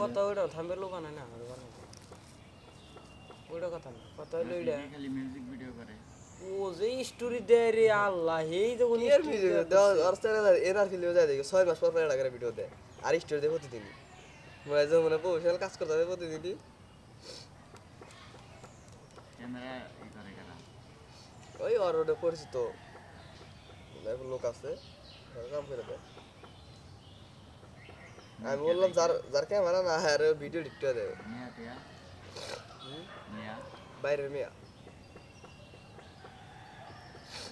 এটা ওইটা না আর ওইটা কথা না কথা হইল ওইটা খালি মিউজিক ভিডিও করে ও যে স্টোরি দেয় রে আল্লাহ এই যখন এর ভিডিও দেয়, আর স্টার এর আর ফিলিও যায় দেখো ছয় মাস পর পর একটা করে ভিডিও দেয় আর স্টোরি দেয় প্রতিদিন মনে যে মানে কাজ করতে হবে প্রতিদিনই ক্যামেরা ই করে কেন? ওই ওর ওটা পরিচিত। লোক আছে কাম করে দেয়। আমি বললাম যার যার ক্যামেরা না হ্যাঁ ভিডিও এডিট করে মিয়া বাইরের মেয়া।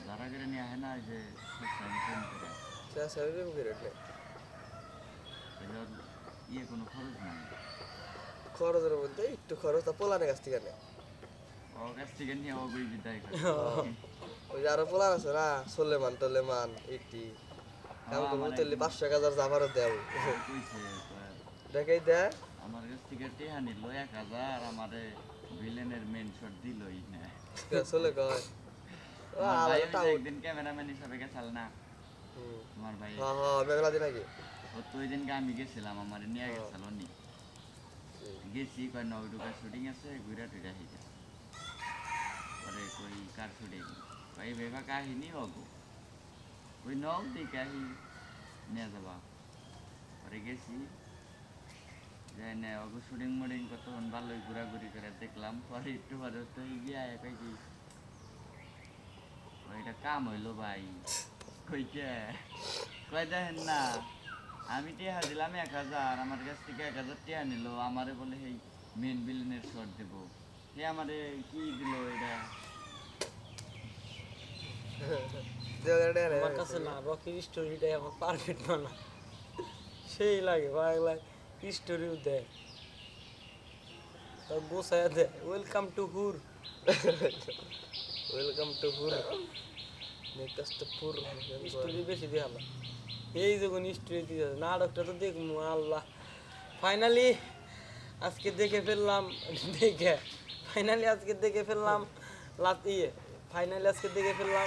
যারা করে নিয়ে হয় না যে ফোন করে। ওর ইয়ে কোনো খরচ নাই। খরচের বলতে একটু খরচ তা পোলানের কাছ থেকে নেয় ওই যে আরও পোলার আছে না? সোলেমান টোলেমান এইটি কাম করব পাঁচশো এক হাজার জামারও দেও। দেখাই দেয় আমার কাছ থেকে টিহা নিল এক হাজার আমারে ভিলেনের মেন শট দিলই না। চলে কয়। আমার একদিন ক্যামেরাম্যান হিসাবে গেছাল না। তোমার ভাই হ্যাঁ হ্যাঁ মেঘলা দিন আগে তো ওই দিনকে আমি গেছিলাম আমার নিয়ে গেছিল নি গেছি কয় নবডুকা শুটিং আছে ঘুরা টুরা পরে কই কার শুটিং কই বেবা কাহিনী অগো ওই নব দি কাহি নিয়ে যাবা। পরে গেছি। যাই না, অগো শুটিং মুটিং কতক্ষণ ভালোই ঘোরাঘুরি করে দেখলাম, পরে একটু পরে তো গিয়া কই কি ওইটা কাম হইল ভাই। কই কে? কই দেখেন না, আমি টিয়া দিলাম এক হাজার, আমার কাছ থেকে এক হাজার টিয়া নিল, আমারে বলে এই মেন বিলিনের শট দেব। সে আমারে কি দিল এটা? আমার কাছে না রকির স্টোরিটাই আমার পারফেক্ট মানা সেই লাগে বাংলা স্টোরিও দেয়। তার গোসায় দেয়। ওয়েলকাম টু হুর ওয়েলকাম টু হুর ফুর স্টোরি বেশি দিয়ে এই যখন স্টোরি দিয়ে নাটকটা তো দেখব আল্লাহ। ফাইনালি আজকে দেখে ফেললাম দেখে। ফাইনালি আজকে দেখে ফেললাম লাত ইয়ে। ফাইনালি আজকে দেখে ফেললাম।